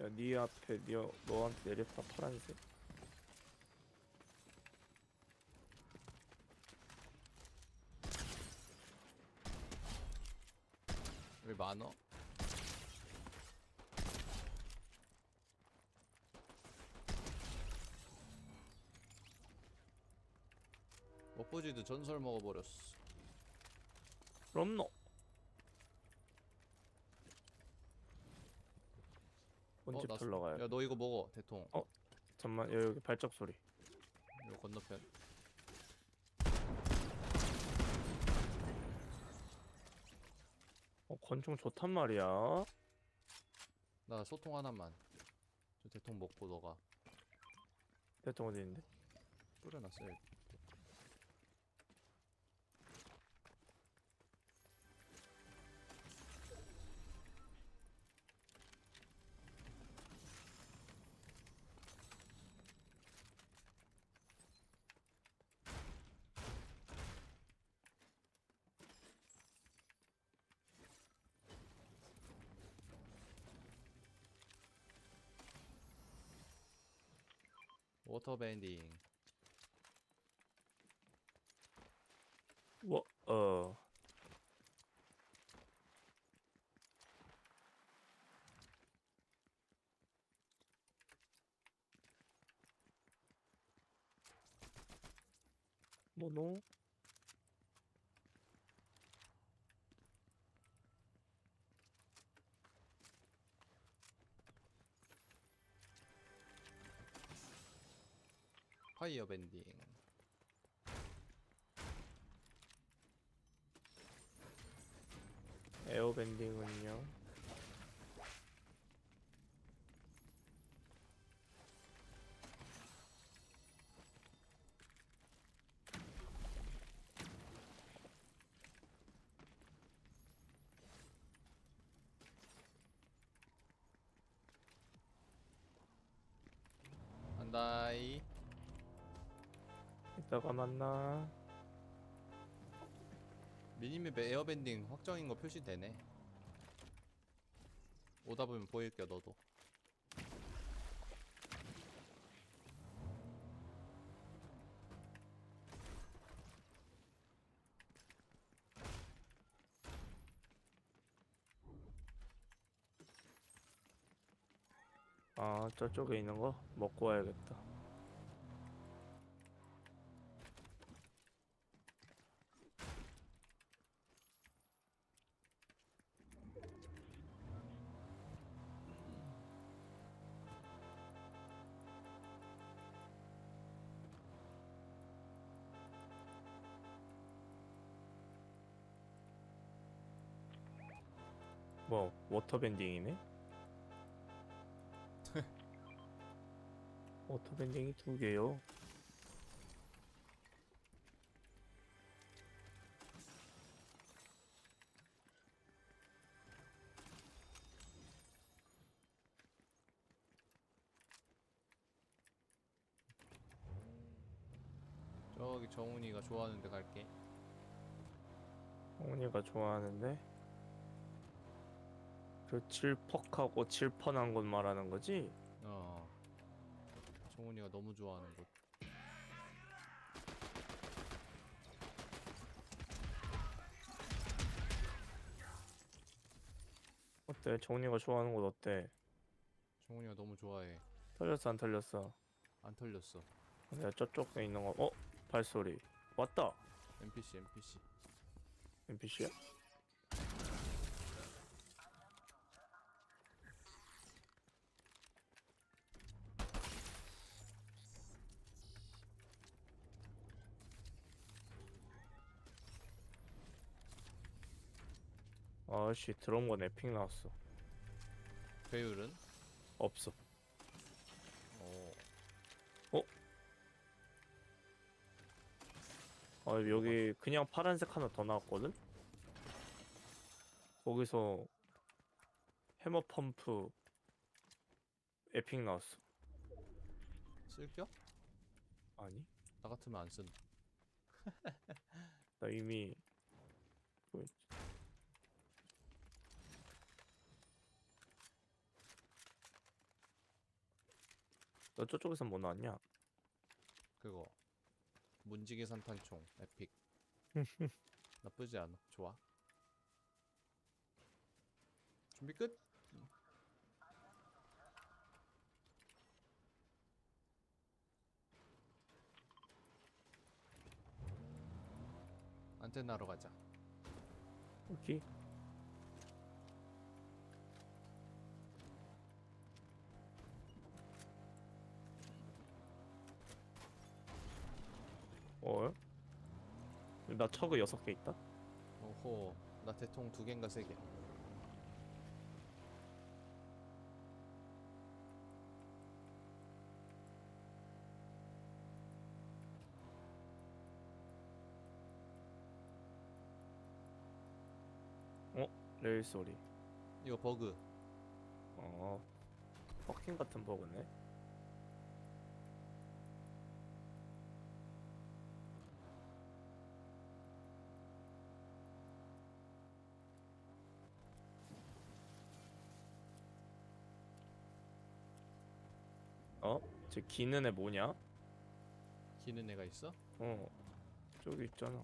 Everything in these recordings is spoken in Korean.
야, 네 앞에 네, 너한테 내렸다 파란색. 왜 많어? 먹보지도 전설 먹어버렸어. 그럼 너. 뭔집 나 털러 가야 돼. 야, 너 이거 먹어, 대통. 어? 잠만, 야, 여기 발작 소리. 이거 건너편. 어, 권총 좋단 말이야. 나 소통 하나만. 저 대통 먹고 너가 대통 어디 있는데? 뿌려놨어요. 워터 밴딩. 뭐, 어. 뭐노? 파이어 밴딩. 에어밴딩은요? 한다이. 이따가 만나. 미니맵에 에어밴딩 확정인 거 표시되네. 오다 보면 보일게 너도. 아, 저쪽에 있는 거 먹고 와야겠다. 뭐 워터밴딩이네? 워터밴딩이 두 개요. 저기 정훈이가 좋아하는 데 갈게. 홍은이가 좋아하는데 그 칠퍽하고 칠펀한 곳 말하는 거지? 어. 정훈이가 너무 좋아하는 곳. 어때? 정훈이가 좋아하는 곳 어때? 정훈이가 너무 좋아해. 털렸어 안 털렸어? 안 털렸어. 내가 저쪽에 있는 거 어? 발소리 왔다! NPC NPC. NPC야? 아씨 들어온 건 에픽 나왔어 배율은? 없어 어. 아 여기 그냥 파란색 하나 더 나왔거든? 거기서 해머 펌프 에픽 나왔어 쓸겨? 아니? 나 같으면 안 쓴. 나 이미 그 너 저쪽에서 뭐 나왔냐? 그거. 문지기 산탄총 에픽. 나쁘지 않아. 좋아. 준비 끝? 안테나로 가자. 여기. 어? 나 척을 여섯 개 있다. 오호 나 대통 두 개인가 세 개. 레일 소리. 이거 버그 어. 퍼킹 같은 버그네. 어? 저 기는 애 뭐냐? 기는 애가 있어? 어. 저기 있잖아.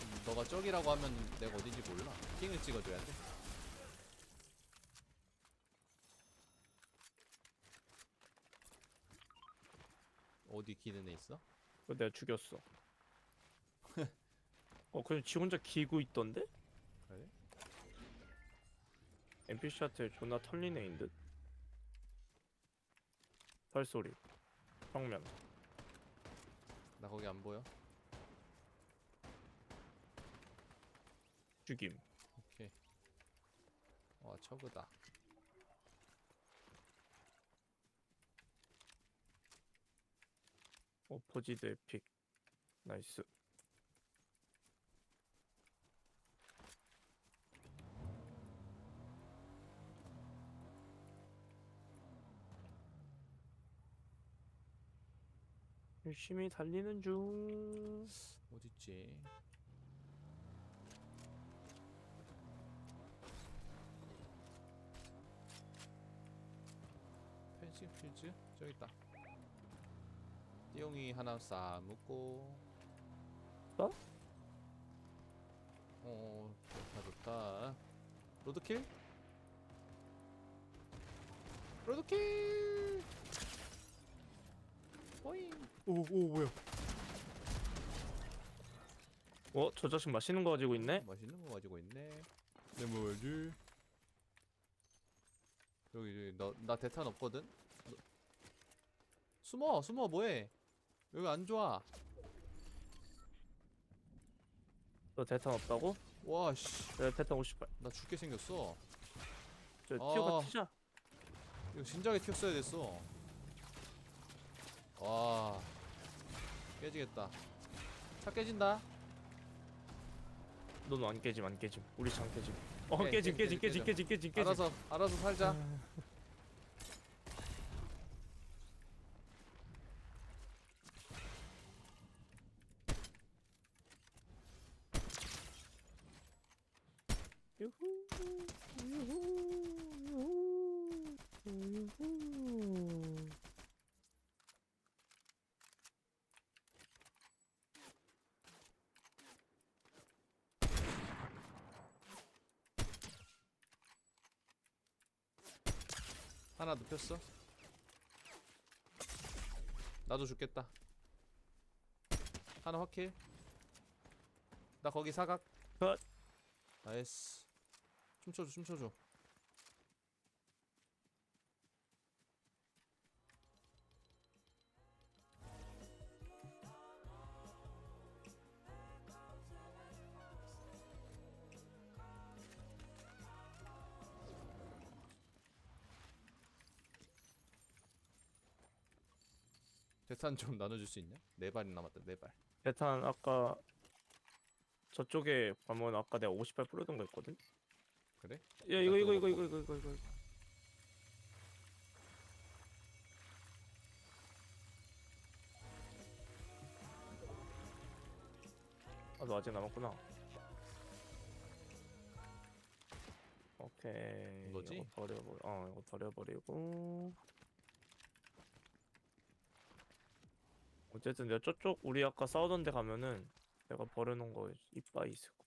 음, 너가 저기라고 하면 내가 어딘지 몰라. 킹을 찍어줘야 돼. 어디 기는 애 있어? 그거 내가 죽였어. 어, 그냥 지 혼자 기고 있던데? 그래? NPC한테 존나 털린 애인 듯? 발소리. 정면. 나 거기 안 보여. 죽임. 오케이. 와 처그다. 어퍼지드 에픽. 나이스. 열심히 달리는 중. 어딨지? 펜싱 퓨즈 저기 있다. 띠용이 하나 싹 묶고. 어? 어 좋다 좋다. 로드킬? 로드킬! 오잉. 오 오 뭐야? 어, 저 자식 맛있는 거 가지고 있네? 맛있는 거 가지고 있네. 내 뭐지? 여기 여기 너나 대탄 없거든. 너- 숨어 숨어 뭐해? 여기 안 좋아. 너 대탄 없다고? 와 씨. 내가 대탄 58. 나 죽게 생겼어. 저 아. 티어가 튀자. 이거 진작에 튀었어야 됐어. 와 깨지겠다. 차 깨진다. 너는 안 깨짐, 안 깨짐. 우리 장 깨짐. 어, 깨, 깨짐, 깨, 깨짐, 깨, 깨짐. 깨짐, 깨짐, 깨짐. 알아서 알아서 살자. 하나 눕혔어. 나도 죽겠다. 하나 확킬. 나 거기 사각. 컷. 나이스. 춤춰줘, 춤춰줘. 대탄 좀 나눠줄 수 있냐? 네 발이 남았다, 네 발. 대탄 아까 저쪽에 가면 아까 내가 50발 뿌려둔 거 있거든? 그래? 야 이거 이거 이거 이거 이거 이거 이거 아너 아직 남았구나 오케이. 이거지? 이거 버려버. 어 이거 버려버리고. 어쨌든 내가 저쪽 우리 아까 싸우던 데 가면은 내가 버려놓은 거 이빠이 있을 거.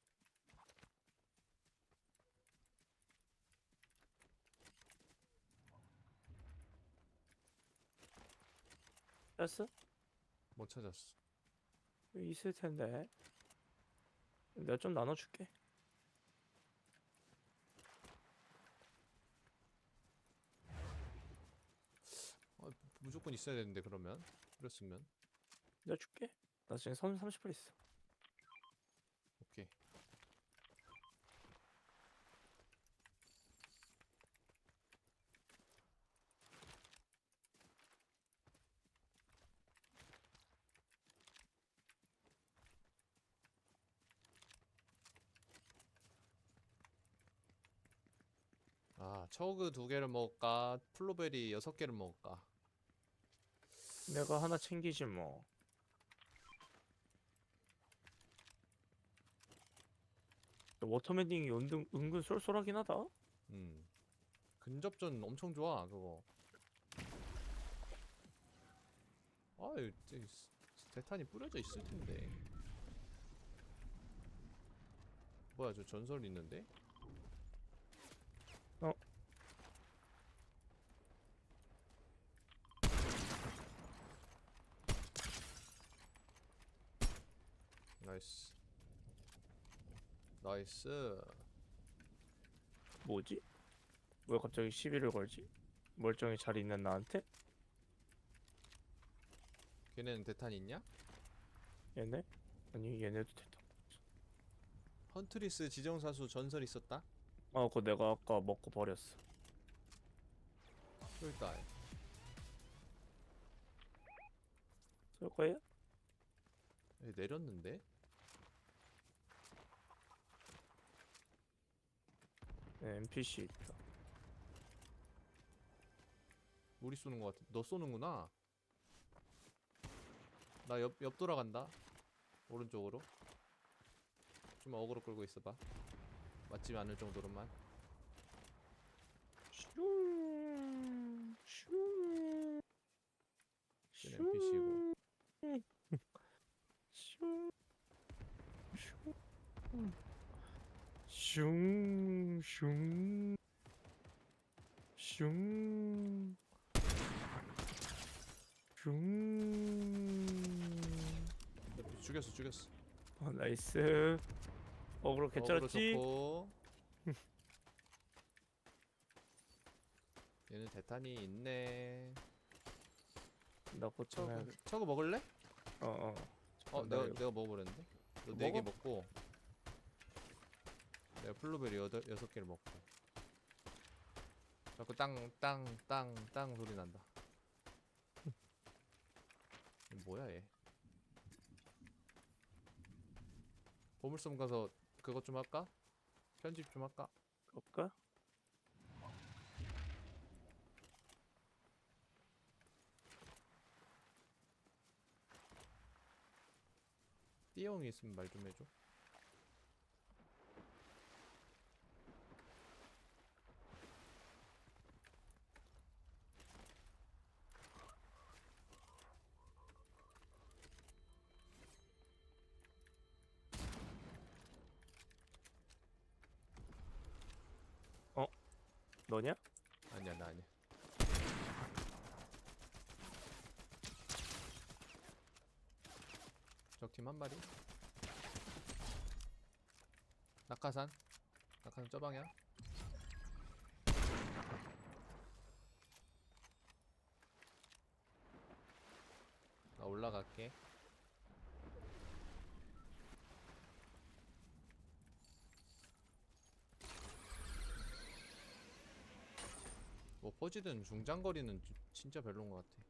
됐어? 못 찾았어. 여기 있을 텐데. 내가 좀 나눠줄게. 어, 무조건 있어야 되는데 그러면 그랬으면 내가 줄게. 나 지금 30, 30불 있어. 오케이. 아, 처그 두 개를 먹을까? 플로베리 여섯 개를 먹을까? 내가 하나 챙기지 뭐. 워터맨딩이 은근, 은근 쏠쏠하긴 하다. 음. 근접전 엄청 좋아, 그거. 아, 이제 대탄이 뿌려져 있을 텐데. 뭐야, 저 전설 있는데? 어. 나이스. 나이스. 뭐지? 왜 갑자기 시비를 걸지? 멀쩡히 잘 있는 나한테? 걔네는 대탄 있냐? 얘네? 아니 얘네도 됐다. 헌트리스 지정사수 전설 있었다? 아 그거 내가 아까 먹고 버렸어. 그러니까 쓸 거예요? 얘 내렸는데? 네, NPC 있다. 우리 쏘는 거 같아. 너 쏘는구나. 나 옆 옆 돌아간다. 오른쪽으로. 좀 어그로 끌고 있어봐. 맞지 않을 정도로만. 슝, 슝, 걔는 NPC고. 슝, 슝, 슝, 슝, 슝. 죽였어, 죽였어. 어, 나이스. 어그로 어그로 괜찮았지? 좋고. 얘는 대탄이 있네. 나 고쳐야 저거, 저거 먹을래? 어, 어. 어, 내가 내가 먹어버렸는데. 너네개 먹어? 먹고. 내가 플루베리 여덟 여섯 개를 먹고. 자꾸 땅 땅 땅 땅 소리 난다. 뭐야 얘? 보물섬 가서 그것 좀 할까? 편집 좀 할까? 그럴까? 띠용이 있으면 말 좀 해줘. 너냐? 아니야 나 아니야. 적팀 한 마리. 낙하산. 낙하산 저 방향. 나 올라갈게. 퍼지든 중장거리는 지- 진짜 별론 것 같아.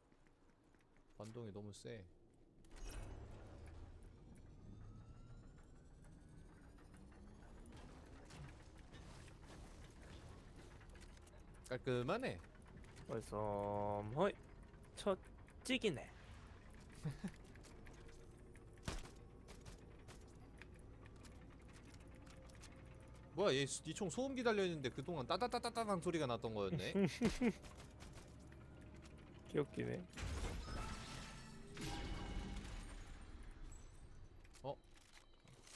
반동이 너무 세. 깔끔하네. 벌써 허이 첫 찍이네. 뭐야 얘이 총 소음기 달려 있는데 그동안 따다다다다단 소리가 났던 거였네. 귀엽기네.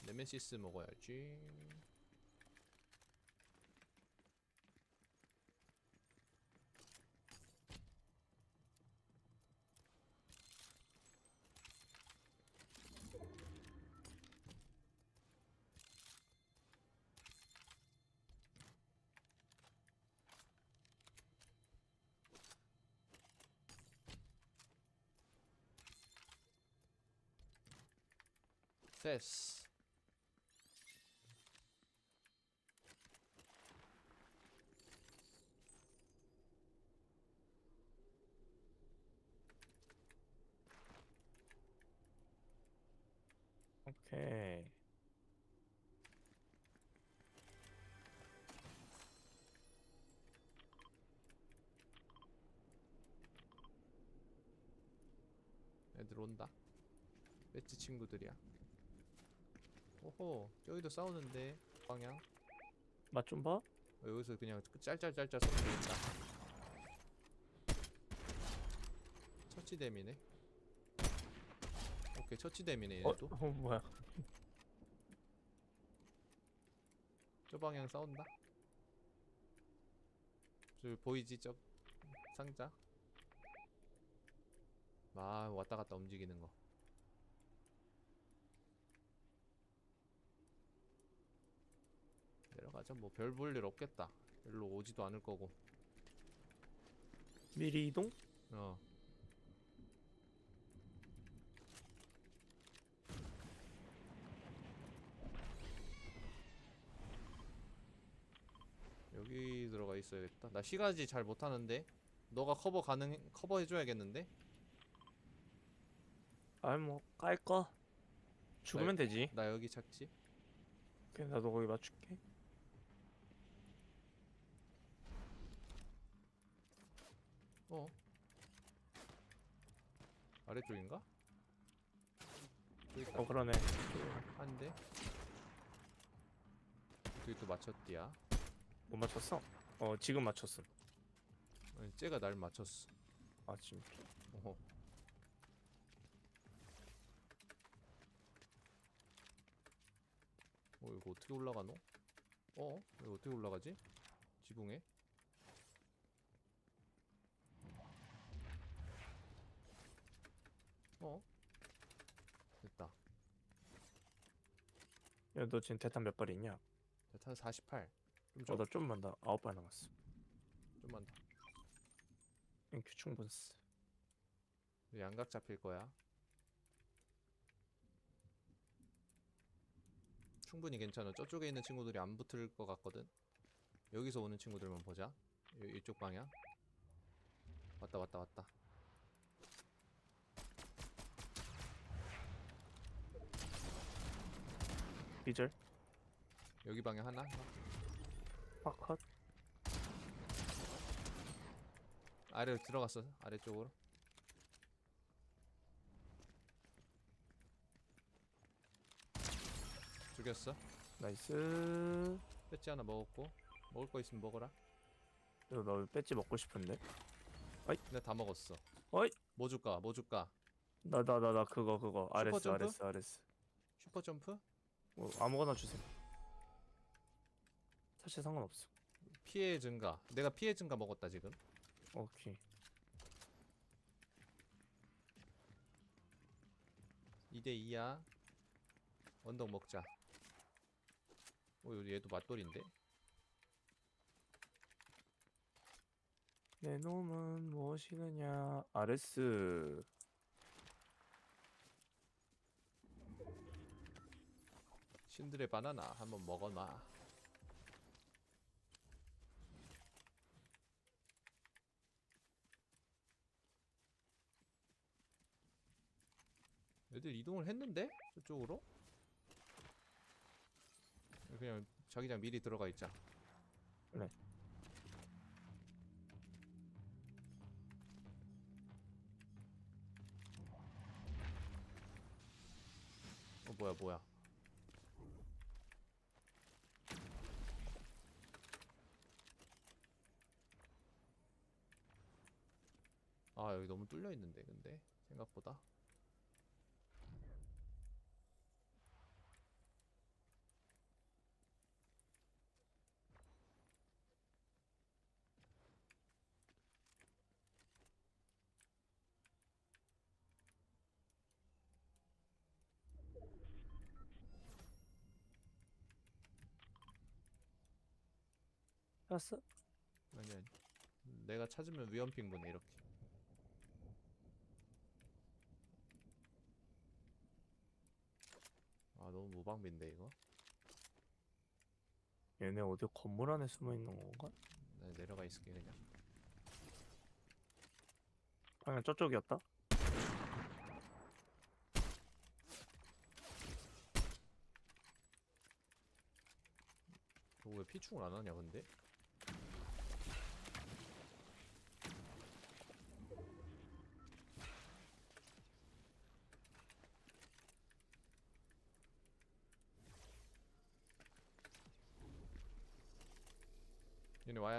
네메시스 먹어야지. 됐어. 오케이. 애들 온다. 배지 친구들이야. 오호, 저기도 싸우는데 방향. 맛 좀 봐. 어, 여기서 그냥 짤짤짤짤 소리 들린다. 처치댐이네. 오케이, 처치댐이네 어, 얘도. 어 뭐야? 저 방향 싸운다. 저 보이지 저 상자. 아 왔다 갔다 움직이는 거. 내려가자. 뭐 별 볼 일 없겠다. 일로 오지도 않을 거고. 미리 이동? 어. 여기 들어가 있어야겠다. 나 시가지 잘 못하는데. 너가 커버 가능 커버 해줘야겠는데? 아이 뭐 깔까? 죽으면 되지. 나 여기 찾지. 오케이 나도 거기 맞출게. 어. 아래쪽인가? 저기 있다. 어 그러네. 한 대. 저기 또 맞췄디야. 못 맞췄어? 어 지금 맞췄음. 아니, 쟤가 날 맞췄어. 아 지금. 어허. 어 이거 어떻게 올라가노? 어? 이거 어떻게 올라가지? 지붕에? 어? 됐다. 야 너 지금 대탄 몇 발 있냐? 대탄 48. 좀 줘. 어 나 좀만 더 아홉 발 남았어. 좀만 더. 그냥 규충 분스. 양각 잡힐 거야. 충분히 괜찮아. 저쪽에 있는 친구들이 안 붙을 것 같거든. 여기서 오는 친구들만 보자. 요, 이쪽 방향. 왔다 왔다 왔다. 비절. 여기 방향 하나. 파컷. 아래로 들어갔어. 아래쪽으로. 죽였어. 나이스. 배지 하나 먹었고. 먹을 거 있으면 먹어라. 이거 나 배지 먹고 싶은데. 내가 다 먹었어. 어이. 뭐 줄까? 뭐 줄까? 나 나 나 나 그거 그거 아레스 점프? 아레스 아레스. 슈퍼 점프? 뭐 아무거나 주세요. 사실 상관없어. 피해 증가. 내가 피해 증가 먹었다 지금. 오케이. 2대 2야. 언덕 먹자. 오, 얘도 맞돌인데? 내 놈은 무엇이느냐? 아레스. 신들의 바나나 한번 먹어놔. 애들 이동을 했는데? 저쪽으로? 그냥 자기장 미리 들어가 있자. 네. 어 뭐야 뭐야 아 여기 너무 뚫려 있는데 근데? 생각보다. 찾았어? 아니 아니 내가 찾으면 위험핑 보네 이렇게 아 너 무 무방비인데 이거 얘네 어디 건물 안에 숨어 있는 건가? 나 내려가 있을게 그냥 방금 저쪽이었다. 저거 왜 피충을 안 하냐 근데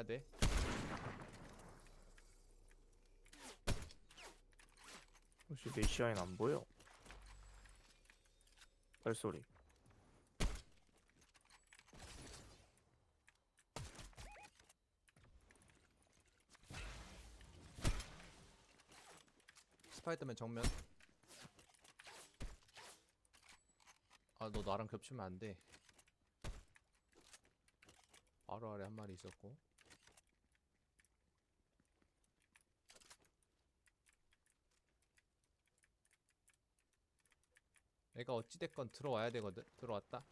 와야 돼 혹시 메시아인 안 보여? 발소리. 스파이더맨 정면 아 너 나랑 겹치면 안 돼 바로 아래 한 마리 있었고 애가 어찌됐건 들어와야 되거든 들어왔다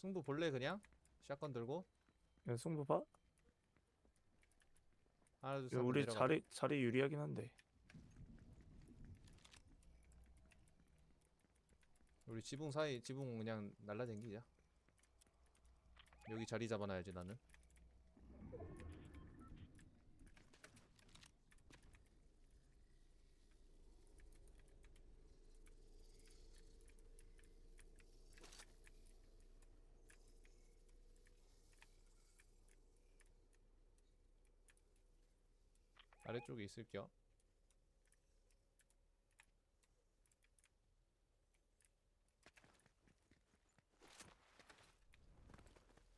승부 볼래 그냥? 샷건 들고 얘 승부 봐? 하나 둘셋 우리 내려가 자리 자리 유리하긴 한데. 우리 지붕 사이 지붕 그냥 날라댕기자 여기 자리 잡아놔야지 나는 아래쪽에 있을게요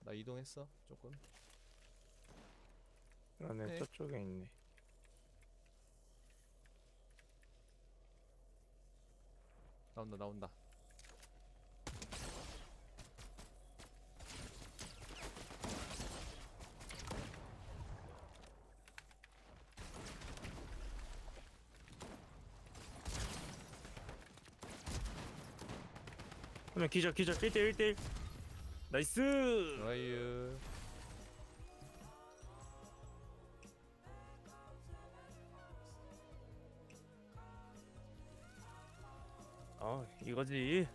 나 이동했어 조금 얘네 네. 저쪽에 있네. 나온다 나온다 그러면 기절 기절 1대 1대 1. 나이스. 좋아요 아. 이거지